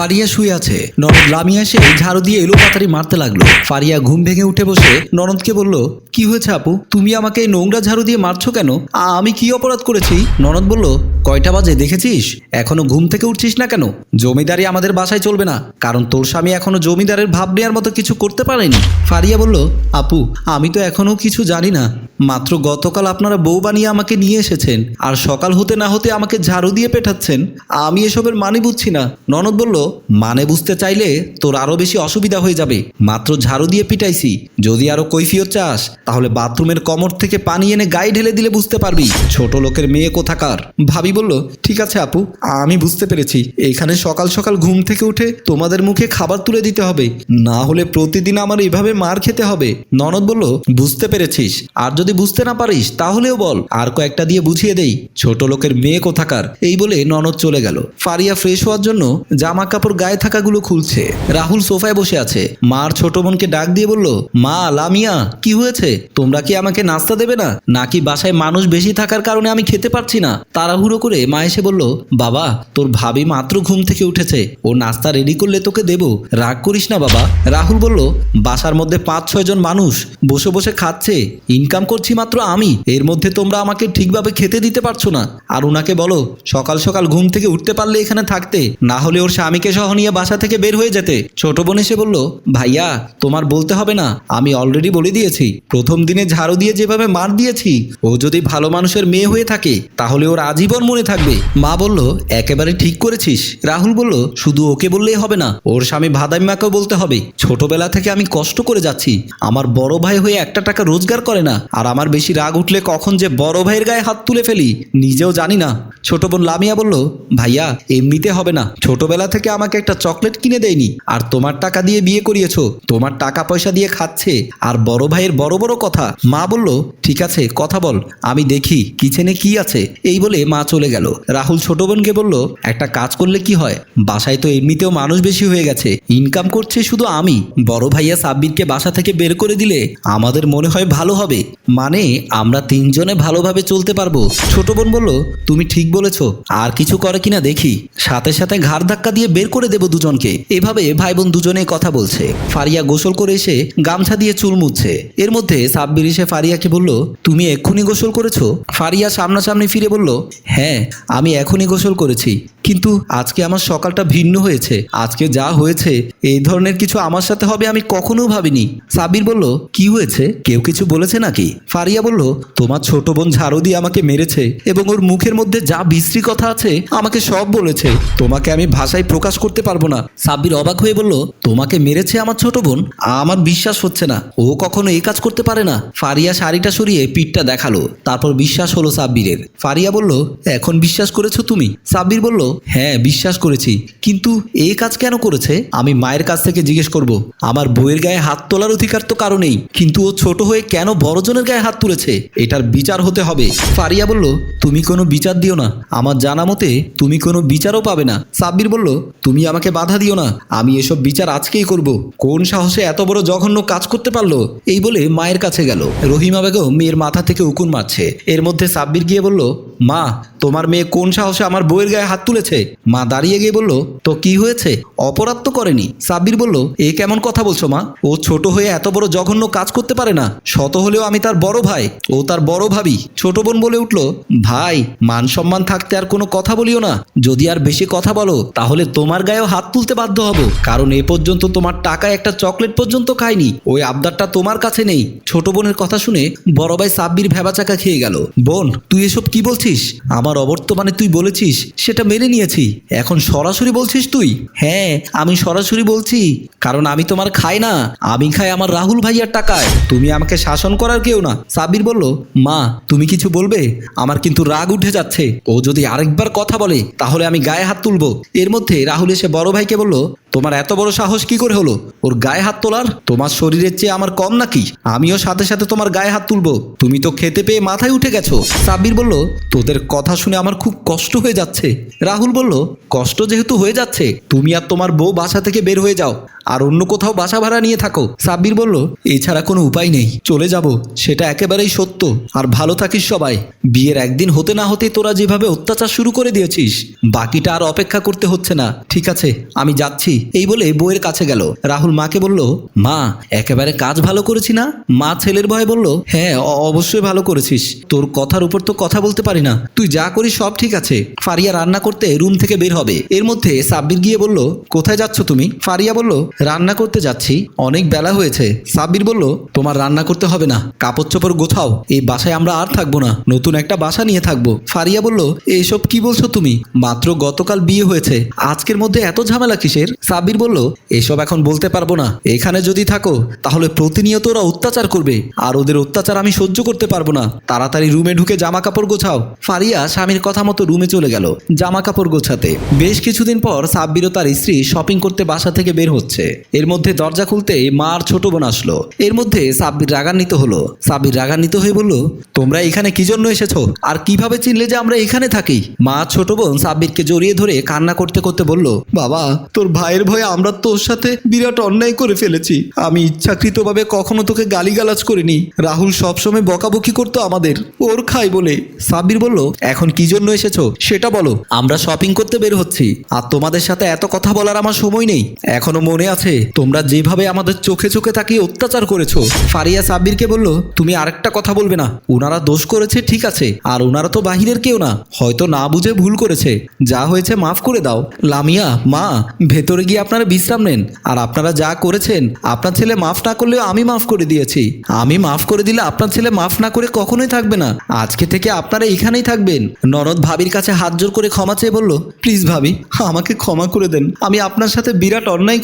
ফারিয়া শুয়ে আছে। ননদ লামিয়া এসে ঝাড়ু দিয়ে এলো পাতারি মারতে লাগল। ফারিয়া ঘুম ভেঙে উঠে বসে ননদকে বলল, কি হয়েছে আপু? তুমি আমাকে নোংরা ঝাড়ু দিয়ে মারছো কেন? আমি কি অপরাধ করেছি? ননদ বলল, কয়টা বাজে, দেখেছিস? এখনও ঘুম থেকে উঠছিস না কেন? জমিদারি আমাদের বাসায় চলবে না, কারণ তোর স্বামী এখনও জমিদারের ভাব নেওয়ার মতো কিছু করতে পারেনি। ফারিয়া বলল, আপু, আমি তো এখনও কিছু জানি না। মাত্র গতকাল আপনারা বউ বানিয়ে আমাকে নিয়ে এসেছেন, আর সকাল হতে না হতে আমাকে ঝাড়ু দিয়ে পেটাচ্ছেন। আমি এসবের মানে বুঝছি না। ননদ বলল মানে বুঝতে চাইলে তোর আরও বেশি অসুবিধা হয়ে যাবে। মাত্র ঝাড়ু দিয়ে পিটাইছি। যদি আরও কৈফিয়ত চাস, তাহলে বাথরুমের কমর থেকে পানি এনে গায়ে ঢেলে দিলে বুঝতে পারবি ছোট লোকের মেয়ে কোথাকার। ভাবি বলল, ঠিক আছে আপু, আমি বুঝতে পেরেছি। এখানে সকাল সকাল ঘুম থেকে উঠে তোমাদের মুখে খাবার তুলে দিতে হবে। না হলে প্রতিদিন আমার এভাবে মার খেতে হবে। ননদ বলল, বুঝতে পেরেছিস। আর যদি বুঝতে না পারিস, তাহলেও বল। আর কয়েকটা দিয়ে বুঝিয়ে দেই, ছোট লোকের মেয়ে কোথাকার? এই বলে ননদ চলে গেল। ফারিয়া ফ্রেশ হওয়ার জন্য জামা কাপড় গায়ে থাকাগুলো খুলছে। রাহুল সোফায় বসে আছে। মার ছোট বোনকে ডাক দিয়ে বলল, মা, লামিয়া, কি হয়েছে? তোমরা কি আমাকে নাস্তা দেবে না? নাকি বাসায় মানুষ বেশি থাকার কারণে আমি খেতে পারছি না? তাড়াহুড়ো করে মা এসে বলল, বাবা, তোর ভাবি মাত্র ঘুম থেকে উঠেছে। ও নাস্তা রেডি করলে তোকে দেবো। রাগ করিস না, বাবা। রাহুল বলল, বাসার মধ্যে পাঁচ ছয় জন মানুষ বসে বসে খাচ্ছে। ইনকাম করছি মাত্র আমি। এর মধ্যে তোমরা আমাকে ঠিকভাবে খেতে দিতে পারছ না। আর ওনাকে বলো, সকাল সকাল ঘুম থেকে উঠতে পারলে এখানে থাকতে। না হলে ওর স্বামীকে সহ নিয়ে বাসা থেকে বের হয়ে যেতে। ছোট বোন এসে বলল, ভাইয়া, তোমার বলতে হবে না, আমি অলরেডি বলে দিয়েছি। প্রথম দিনে ঝাড়ু দিয়ে যেভাবে মার দিয়েছি, ও যদি ভালো মানুষের মেয়ে হয়ে থাকে, তাহলে ওর আজীবন মনে থাকবে। মা বলল, একেবারে ঠিক করেছিস। রাহুল বলল, শুধু ওকে বললেই হবে না, ওর স্বামী ভাদাইমাকেও বলতে হবে। ছোটবেলা থেকে আমি কষ্ট করে যাচ্ছি। আমার বড় ভাই হয়ে একটা টাকা রোজগার করে না, আর আমার বেশি রাগ উঠলে কখন যে বড় ভাইয়ের গায়ে হাত তুলে ফেলি, নিজেও জানি না। ছোট বোন লামিয়া বলল, ভাইয়া, এমনিতে হবে না। ছোটবেলা থেকে আমাকে একটা চকলেট কিনে দেয়নি। আর তোমার টাকা দিয়ে বিয়ে করিয়েছো। তোমার টাকা পয়সা দিয়ে খাচ্ছে। আর বড় ভাইয়ের বড় বড় কথা। মা বলল, ঠিক আছে, কথা বল। আমি দেখি কিচেনে কি আছে। এই বলে মা চলে গেল। রাহুল ছোট বোনকে বলল, একটা কাজ করলে কি হয়? বাসায় তো এমনিতেও মানুষ বেশি হয়ে গেছে। ইনকাম করছে শুধু আমি। বড় ভাইয়া সাব্বিরকে বাসা থেকে বের করে দিলে আমাদের মনে হয় ভালো হবে। মানে আমরা তিনজনে ভালোভাবে চলতে পারব। ছোট বোন বলল, তুমি ঠিক বলেছ। আর কিছু করে কিনা দেখি। সাথে সাথে ঘাড় ধাক্কা দিয়ে বের করে দেব দুজনকে। এভাবে ভাই বোন দুজনে কথা বলছে। ফারিয়া গোসল করে এসে গামছা দিয়ে চুল মুছছে। এর মধ্যে সাব্বির এসে ফারিয়াকে বলল, তুমি এক্ষুনি গোসল করেছ? ফারিয়া সামনাসামনি ফিরে বলল হ্যাঁ আমি এখনই গোসল করেছি। কিন্তু আজকে আমার সকালটা ভিন্ন হয়েছে। আজকে যা হয়েছে, এই ধরনের কিছু আমার সাথে হবে আমি কখনো ভাবিনি। সাবির বলল, কি হয়েছে? কেউ কিছু বলেছে নাকি? ফারিয়া বলল, তোমার ছোট বোন ঝাড়ু দিয়ে আমাকে মেরেছে এবং ওর মুখের মধ্যে যা বিশ্রী কথা আছে আমাকে সব বলেছে। তোমাকে আমি ভাষায় প্রকাশ করতে পারব না। সাব্বির অবাক হয়ে বলল, তোমাকে মেরেছে আমার ছোট বোন? আমার বিশ্বাস হচ্ছে না। ও কখনো এই কাজ করতে পারে না। ফারিয়া শাড়িটা সরিয়ে পিঠটা দেখাল। তারপর বিশ্বাস হলো সাব্বিরের। ফারিয়া বলল, এখন বিশ্বাস করেছ তুমি? সাব্বির বলল হ্যাঁ বিশ্বাস করেছি। কিন্তু এই কাজ কেন করেছে? আমি মায়ের কাছ থেকে জিজ্ঞেস করব। আমার বইয়ের গায়ে হাত তোলার অধিকার তো কারণেই কিন্তু ও ছোট হয়ে কেন বড়জনের গায়ে হাত তুলেছে? এটার বিচার হতে হবে। ফারিয়া বলল, তুমি কোনো বিচার দিও না। আমার জানা মতে, তুমি কোনো বিচারও পাবে না। সাব্বির বলল তুমি আমাকে বাধা দিও না। আমি এসব বিচার আজকেই করব। কোন সাহসে এত বড় জঘন্য কাজ করতে পারল? এই বলে মায়ের কাছে গেল। রহিমা বেগম মেয়ের মাথা থেকে উকুন মারছে। এর মধ্যে সাব্বির গিয়ে বলল মা, তোমার মেয়ে কোন সাহসে আমার বউয়ের গায়ে হাত তুলেছে? মা দাঁড়িয়ে গিয়ে বলল, তো কি হয়েছে? অপরাধ তো করেনি। সাব্বির বলল, এ কেমন কথা বলছো মা? ও ছোট হয়ে এত বড় জঘন্য কাজ করতে পারে না। শত হলেও আমি তার বড় ভাই, ও তার বড় ভাবি। ছোট বোন বলে উঠল, ভাই, মান সম্মান থাকতে আর কোনো কথা বলিও না। যদি আর বেশি কথা বলো, তাহলে তোমার গায়েও হাত তুলতে বাধ্য হব। কারণ এ পর্যন্ত তোমার টাকায় একটা চকলেট পর্যন্ত খাইনি ওই আবদারটা তোমার কাছে নেই। ছোট বোনের কথা শুনে বড় ভাই সাব্বির ভেবাচাকা খেয়ে গেল, বোন, তুই এসব কি বলছিস? আমার অবর্তমানে তুই বলেছিস, সেটা মেনে নিয়েছি। এখন সরাসরি বলছিস তুই? হ্যাঁ আমি সরাসরি বলছি। কারণ আমি তোমার খাই না। আমি খাই আমার রাহুল ভাইয়ার টাকায়। তুমি আমাকে শাসন করার কেউ না। সাব্বির বলল, মা, তুমি কিছু বলবে? আমার কিন্তু রাগ উঠে যাচ্ছে। ও যদি আরেকবার কথা বলে, তাহলে আমি গায়ে হাত তুলবো। এর মধ্যে রাহুল এসে বড় ভাইকে বলল তোমার এত বড় সাহস কি করে হলো? ওর গায়ে হাত তোলার? তোমার শরীরের চেয়ে আমার কম নাকি? আমিও সাথে সাথে তোমার গায়ে হাত তুলবো। তুমি তো খেতে পেয়ে মাথায় উঠে গেছো। সাব্বির বলল, তোদের কথা শুনে আমার খুব কষ্ট হয়ে যাচ্ছে। রাহুল বলল, কষ্ট যেহেতু হয়ে যাচ্ছে, তুমি আর তোমার বউ বাসা থেকে বের হয়ে যাও। আর অন্য কোথাও বাসা ভাড়া নিয়ে থাকো। সাব্বির বলল, এছাড়া কোনো উপায় নেই। চলে যাব। সেটা একেবারেই সত্য। আর ভালো থাকিস সবাই। বিয়ের একদিন হতে না হতে তোরা যেভাবে অত্যাচার শুরু করে দিয়েছিস, বাকিটা আর অপেক্ষা করতে হচ্ছে না। ঠিক আছে, আমি যাচ্ছি। এই বলে বউয়ের কাছে গেল। রাহুল মাকে বলল, মা, একেবারে কাজ ভালো করেছি না? মা ছেলের ভয়ে বলল হ্যাঁ অবশ্যই ভালো করেছিস। তোর কথার উপর তো কথা বলতে পারি না। তুই যা করিস সব ঠিক আছে। ফারিয়া রান্না করতে রুম থেকে বের হবে। এর মধ্যে সাব্বির গিয়ে বলল, কোথায় যাচ্ছ তুমি? ফারিয়া বলল রান্না করতে যাচ্ছি, অনেক বেলা হয়েছে। সাব্বির বলল, তোমার রান্না করতে হবে না, কাপড় চোপড় গোছাও, এই বাসায় আমরা আর থাকব না, নতুন একটা বাসা নিয়ে থাকব। ফারিয়া বলল, এইসব কি বলছো তুমি? মাত্র গতকাল বিয়ে হয়েছে, আজকের মধ্যে এত ঝামেলা কিসের? সাব্বির বলল, এসব এখন বলতে পারব না, এখানে যদি থাকো, তাহলে প্রতিনিয়ত ওরা অত্যাচার করবে, আর ওদের অত্যাচার আমি সহ্য করতে পারব না। তাড়াতাড়ি রুমে ঢুকে জামা কাপড় গোছাও। ফারিয়া স্বামীর কথা মতো রুমে চলে গেল জামা কাপড় গোছাতে। বেশ কিছুদিন পর সাব্বির ও তার স্ত্রী শপিং করতে বাসা থেকে বের হচ্ছে। এর মধ্যে দরজা খুলতে মা আর ছোট বোন আসলো। এর মধ্যে সাব্বির রাগান্বিত হলো। সাব্বির রাগান্বিত হয়ে বলল, তোমরা এখানে কি জন্য এসেছ? আর কীভাবে চিনলে যে আমরা এখানে থাকি? মা ছোট বোন সাব্বিরকে জড়িয়ে ধরে কান্না করতে করতে বলল, বাবা, তোর ভাইয়ের ভয়ে আমরা তোর সাথে বিরাট অন্যায় করে ফেলেছি। আমি ইচ্ছাকৃতভাবে কখনো তোকে গালিগালাজ করিনি। রাহুল সবসময় বকাবকি করতো আমাদের। ওর খাই বলে। সাব্বির বলল, এখন কি জন্য এসেছ? সেটা বলো। আমরা শপিং করতে বের হচ্ছি। আর তোমাদের সাথে এত কথা বলার আমার সময় নেই। এখনও মনে আছে, তোমরা যেভাবে আমাদের চোখে চোখে তাকিয়ে অত্যাচার করেছ। ফারিয়া সাব্বিরকে বলল, তুমি আরেকটা কথা বলবে না। ওনারা দোষ করেছে, ঠিক আছে। আর ওনারা তো বাহিরের কেউ না। হয়তো না বুঝে ভুল করেছে। যা হয়েছে মাফ করে দাও। লামিয়া, মা, ভেতরে গিয়ে আপনারা বিশ্রাম নেন। আর আপনারা যা করেছেন, আপনার ছেলে মাফ না করলেও আমি মাফ করে দিয়েছি। আমি মাফ করে দিলে আপনার ছেলে মাফ না করে কখনোই থাকবে না। আজকে থেকে আপনারা এখানেই থাকবেন। ননদ ভাবির কাছে হাত জোর করে ক্ষমা চেয়ে বলল, প্লিজ ভাবি, আমাকে ক্ষমা করে দেন। আমি আপনার সাথে বিরাট অন্যায়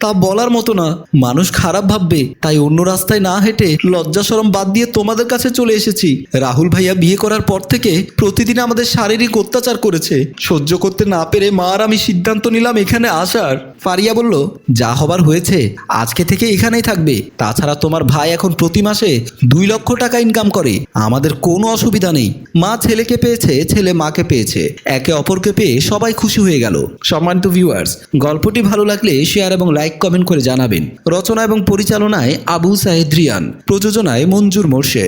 তা বলার মতো না। মানুষ খারাপ ভাববে, তাই অন্য রাস্তায় না হেঁটে লজ্জা সরম বাদ দিয়ে তোমাদের কাছে চলে এসেছি। রাহুল ভাইয়া বিয়ে করার পর থেকে প্রতিদিন আমাদের শারীরিক অত্যাচার করেছে। সহ্য করতে না পেরে মার আমি সিদ্ধান্ত নিলাম এখানে আসার। ফারিয়া বলল, যা হবার হয়েছে, আজকে থেকে এখানেই থাকবে। তাছাড়া তোমার ভাই এখন প্রতি মাসে দুই লক্ষ টাকা ইনকাম করে। আমাদের কোনো অসুবিধা নেই। মা ছেলেকে পেয়েছে, ছেলে মাকে পেয়েছে। একে অপরকে পেয়ে সবাই খুশি হয়ে গেল। সম্মানিত ভিউয়ার্স গল্পটি ভালো লাগলে শেয়ার এবং লাইক কমেন্ট করে জানাবেন। রচনা এবং পরিচালনায় আবু সাহেদ রিয়ান। প্রযোজনায় মঞ্জুর মোর্শেদ।